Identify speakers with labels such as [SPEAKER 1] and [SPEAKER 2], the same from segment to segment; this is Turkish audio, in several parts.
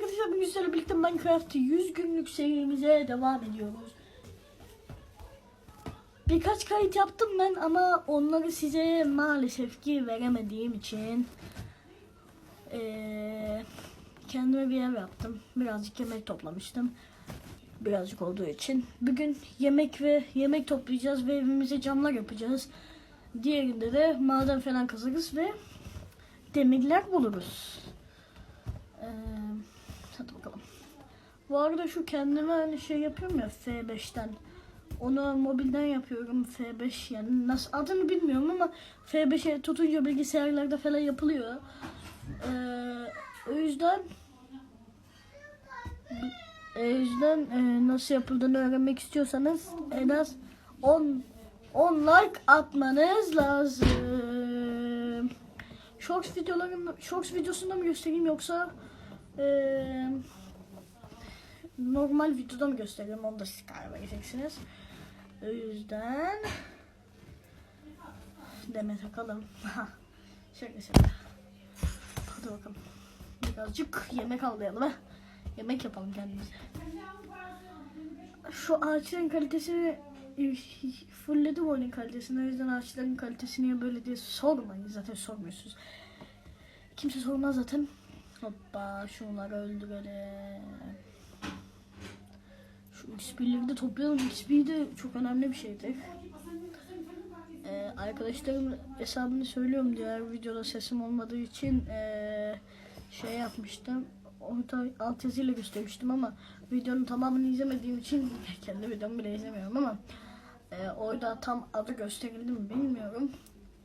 [SPEAKER 1] arkadaşlar bugün sizlerle birlikte Minecraft 100 günlük serimize devam ediyoruz. Birkaç kayıt yaptım ben ama onları size maalesef ki veremediğim için eee, kendime bir ev yaptım. Birazcık yemek toplamıştım. Birazcık olduğu için. Bugün yemek ve yemek toplayacağız ve evimize camlar yapacağız. Diğerinde de maden falan kazarız ve demirler buluruz. Ee. Bu arada şu kendime hani şey yapıyorum ya F5'ten. Onu mobilden yapıyorum F5 yani nasıl adını bilmiyorum ama F5'e tutunca bilgisayarlarda falan yapılıyor. Ee, o yüzden o yüzden e, nasıl yapıldığını öğrenmek istiyorsanız en az 10 10 like atmanız lazım. Shorts videolarını Shorts videosunda mı göstereyim yoksa eee, normal videoda mı göstereyim onu da siz karar vereceksiniz. O yüzden deme takalım. şaka şaka. Hadi bakalım. Birazcık yemek avlayalım ha. Yemek yapalım kendimize. Şu ağaçların kalitesini e, fullledim oyunun kalitesini. O yüzden ağaçların kalitesini böyle diye sormayın. Zaten sormuyorsunuz. Kimse sormaz zaten. Hoppa şunları öldürelim. Şu XP'leri de toplayalım. XP de çok önemli bir şeydir. Ee, arkadaşlarım hesabını söylüyorum diğer videoda sesim olmadığı için ee, şey yapmıştım. Orta alt yazıyla göstermiştim ama videonun tamamını izlemediğim için kendi videomu bile izlemiyorum ama ee, orada tam adı gösterildi mi bilmiyorum.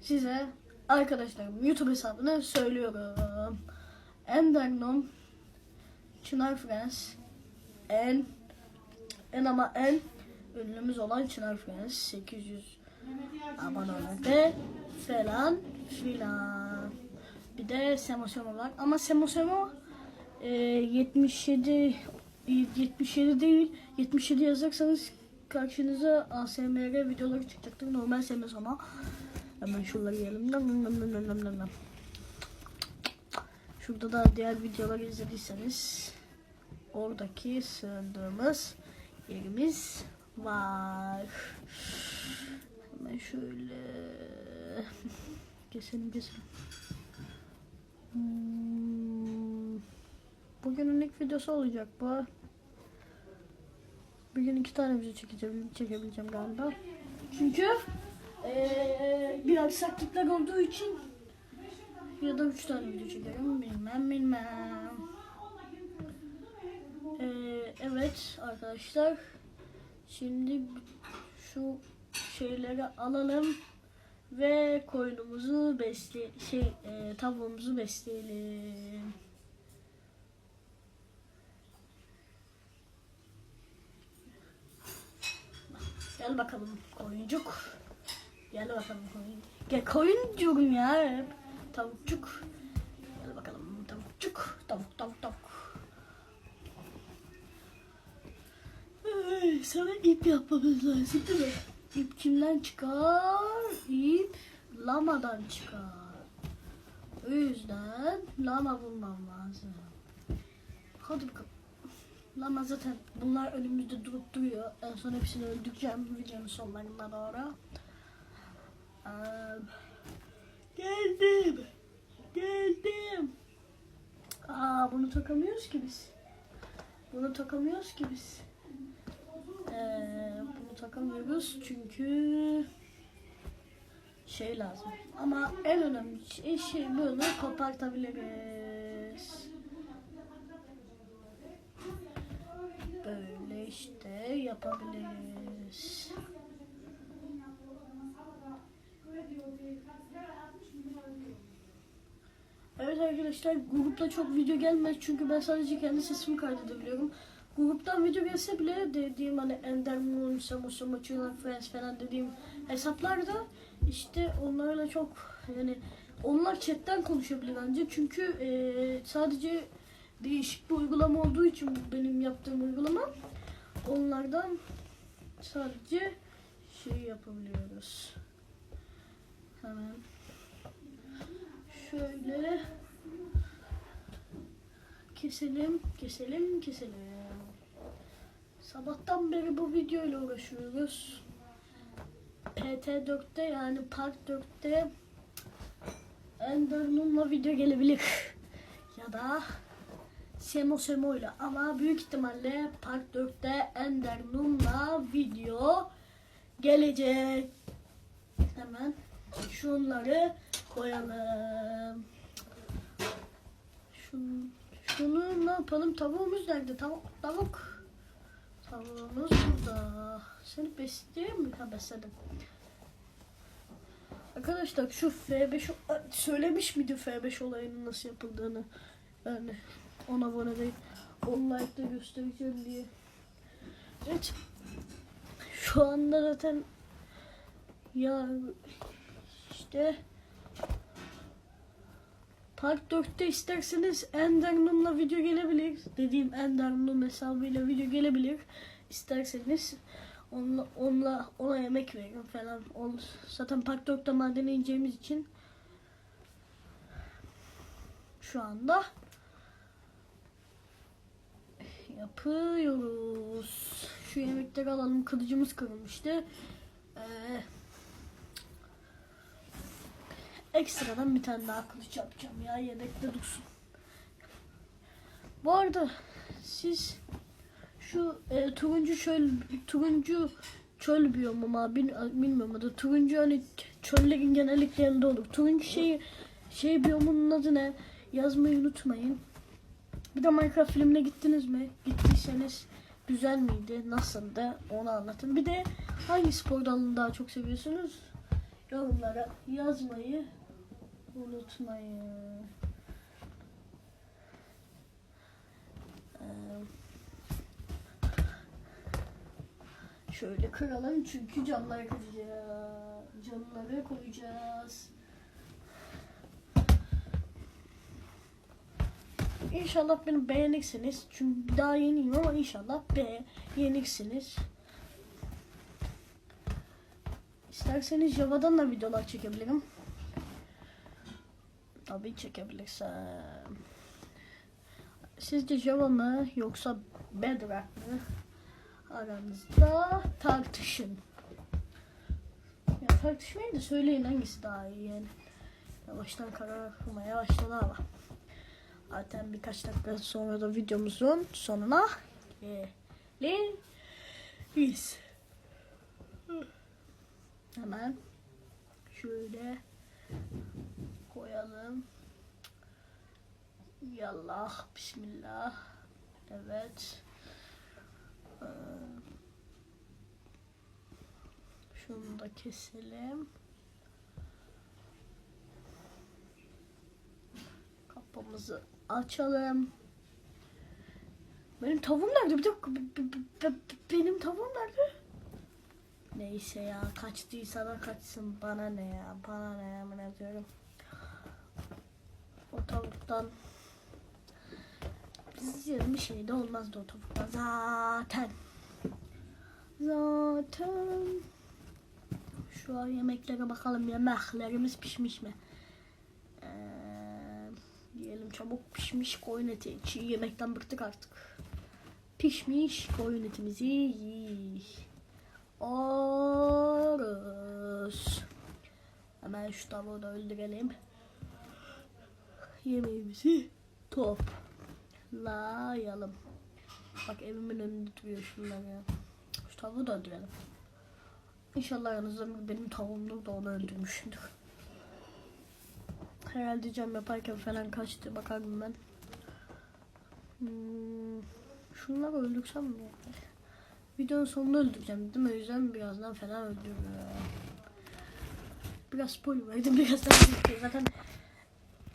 [SPEAKER 1] Size arkadaşlarım YouTube hesabını söylüyorum. Endernom Çınar Friends en en ama en ünlümüz olan Çınar Friends 800 abone ve falan filan. Bir de Semo Semo var ama Semo Semo e, 77 77 değil 77 yazarsanız karşınıza ASMR videoları çıkacaktır. Normal Semo Semo. Hemen şuraları yiyelim. Şurada da diğer videoları izlediyseniz oradaki sığındığımız yerimiz var. Hemen şöyle keselim keselim. Hmm. Bugünün ilk videosu olacak bu. Bugün iki tane video çekeceğim, çekebileceğim galiba. Çünkü eee bir aksaklıklar olduğu için ya da üç tane video çekerim bilmem bilmem. Ee, evet arkadaşlar. Şimdi şu şeyleri alalım ve koyunumuzu besle şey e, tavuğumuzu besleyelim. Gel bakalım koyuncuk. Gel bakalım koyun. Gel koyun diyorum ya. Tavukçuk. Gel bakalım tavukçuk. Tavuk tavuk tavuk. Sana ip yapmamız lazım değil mi? İp kimden çıkar? İp lamadan çıkar. O yüzden lama bulmam lazım. Hadi bakalım. Lama zaten bunlar önümüzde durup duruyor. En son hepsini öldüreceğim videonun sonlarına doğru. Ee, geldim. Geldim. Aa bunu takamıyoruz ki biz. Bunu takamıyoruz ki biz. Takamıyoruz çünkü şey lazım. Ama en önemli şey, şey bunu kopartabiliriz. Böyle işte yapabiliriz. Evet arkadaşlar grupta çok video gelmez çünkü ben sadece kendi sesimi kaydedebiliyorum. Gruptan video gelse bile dediğim hani Ender Moon, Samo, Children Friends falan dediğim hesaplarda işte onlarla çok yani onlar chatten konuşabilir ancak çünkü eee, sadece değişik bir uygulama olduğu için benim yaptığım uygulama onlardan sadece şey yapabiliyoruz. Hemen şöyle keselim, keselim, keselim. Sabahtan beri bu videoyla uğraşıyoruz. PT4'te yani Park 4'te Enderman'la video gelebilir. Ya da Semo Semo'yla ama büyük ihtimalle Park 4'te Enderman'la video gelecek. Hemen şunları koyalım. Şunu, şunu ne yapalım? Tavuğumuz nerede? Tavuk, tavuk. Tavuğumuz burada. Seni besleyeyim mi? Ha besledim. Arkadaşlar şu F5 o- a, söylemiş miydi F5 olayının nasıl yapıldığını? Yani 10 abone değil. 10 like'da göstereceğim diye. Evet. Şu anda zaten ya işte Park 4'te isterseniz Enderman'la video gelebilir. Dediğim Enderman hesabıyla video gelebilir. İsterseniz onunla, onunla ona yemek veririm falan. On, zaten Park 4'te madene ineceğimiz için şu anda yapıyoruz. Şu yemekleri alalım. Kılıcımız kırılmıştı. Ee, ekstradan bir tane daha kılıç yapacağım ya yedekte dursun. Bu arada siz şu e, turuncu çöl turuncu çöl biyomu mu bil, bilmiyorum adı turuncu hani çöllerin genellikle yanında olur. Turuncu şey şey biyomunun adı ne? Yazmayı unutmayın. Bir de Minecraft filmine gittiniz mi? Gittiyseniz güzel miydi? Nasıldı? Onu anlatın. Bir de hangi spor dalını daha çok seviyorsunuz? Yorumlara yazmayı unutmayın. Ee, Şöyle kıralım çünkü camları kıracağız. Camları koyacağız. İnşallah beni beğenirsiniz. Çünkü daha yeniyim ama inşallah beğenirsiniz. İsterseniz Java'dan da videolar çekebilirim. Tabii çekebilirsem. Sizce Java mı yoksa Bedrock mı? Aranızda tartışın. Ya tartışmayın da söyleyin hangisi daha iyi yani. Yavaştan karar kılmaya başladı ama. Zaten birkaç dakika sonra da videomuzun sonuna geliriz. Hemen şöyle koyalım. Yallah, bismillah. Evet. Ee, Şunu da keselim. Kapımızı açalım. Benim tavuğum nerede? Bir dakika. be- be- be- be- Benim tavuğum nerede? Neyse ya kaçtıysa da kaçsın bana ne ya bana ne ya ben diyorum. Tavuktan bizim bir şey de olmazdı o tavuktan zaten. Zaten şu an yemeklere bakalım yemeklerimiz pişmiş mi? Ee, diyelim çabuk pişmiş koyun eti. Çiğ yemekten bıktık artık. Pişmiş koyun etimizi yiyiz. Oruz. Hemen şu tavuğu da öldürelim. Yemeğimizi toplayalım. Bak evimin önünde duruyor şunlar ya. Şu tavuğu da öldürelim. İnşallah biri benim tavuğumdur da onu öldürmüştür. Herhalde cam yaparken falan kaçtı. Bakalım ben. Hmm, şunları öldürsem mi? Videonun sonunda öldüreceğim değil mi? O yüzden birazdan falan öldürürüm. Biraz spoiler verdim. Birazdan öldüreceğim. Zaten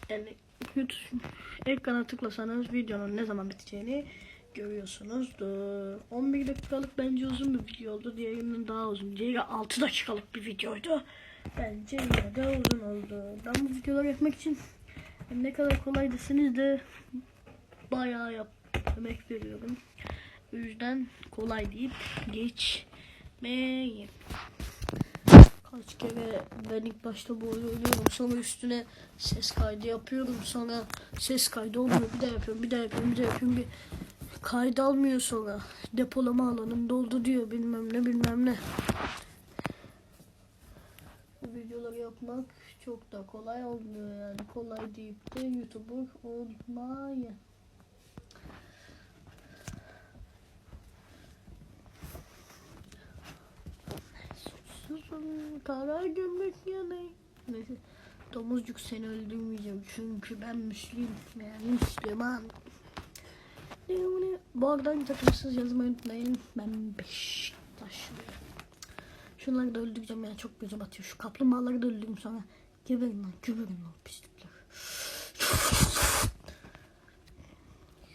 [SPEAKER 1] yani YouTube ekrana tıklasanız videonun ne zaman biteceğini görüyorsunuzdur. 11 dakikalık bence uzun bir video oldu. Diğerinden daha uzun. Diğeri 6 dakikalık bir videoydu. Bence yine de uzun oldu. Ben bu videoları yapmak için ne kadar kolay deseniz de bayağı yap emek veriyorum. O yüzden kolay deyip geçmeyin. Kaç kere ben ilk başta bu oyunu oynuyorum sonra üstüne ses kaydı yapıyorum sonra ses kaydı olmuyor bir daha yapıyorum bir daha yapıyorum bir daha yapıyorum bir kaydı almıyor sonra depolama alanım doldu diyor bilmem ne bilmem ne. Bu videoları yapmak çok da kolay olmuyor yani kolay deyip de youtuber olmayın. Kara gömlek yanay. Neyse domuzcuk seni öldürmeyeceğim çünkü ben Müslüman yani Müslüman. Bu arada takımsız yazmayı unutmayın. Ben Beşiktaşlıyım. Şunları da öldüreceğim ya çok gözüm atıyor. Şu kaplumbağaları da öldürürüm sonra. Geberin lan geberin lan pislikler.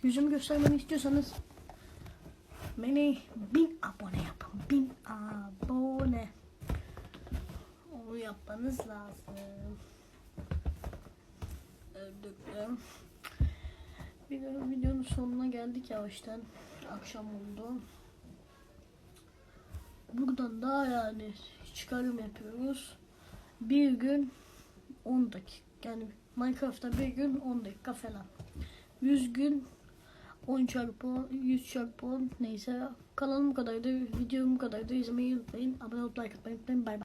[SPEAKER 1] Yüzümü göstermemi istiyorsanız beni bin abone yapın. Bin abone. Onu yapmanız lazım. Bir de videonun sonuna geldik yavaştan. Akşam oldu. Buradan daha yani çıkarım yapıyoruz. Bir gün 10 dakika. Yani Minecraft'ta bir gün 10 dakika falan. 100 gün 10 çarpı 10, 100 çarpı 10 neyse. Kanalım kadardı. Videom kadardı. İzlemeyi unutmayın. Abone olup like atmayı unutmayın. Bay bay.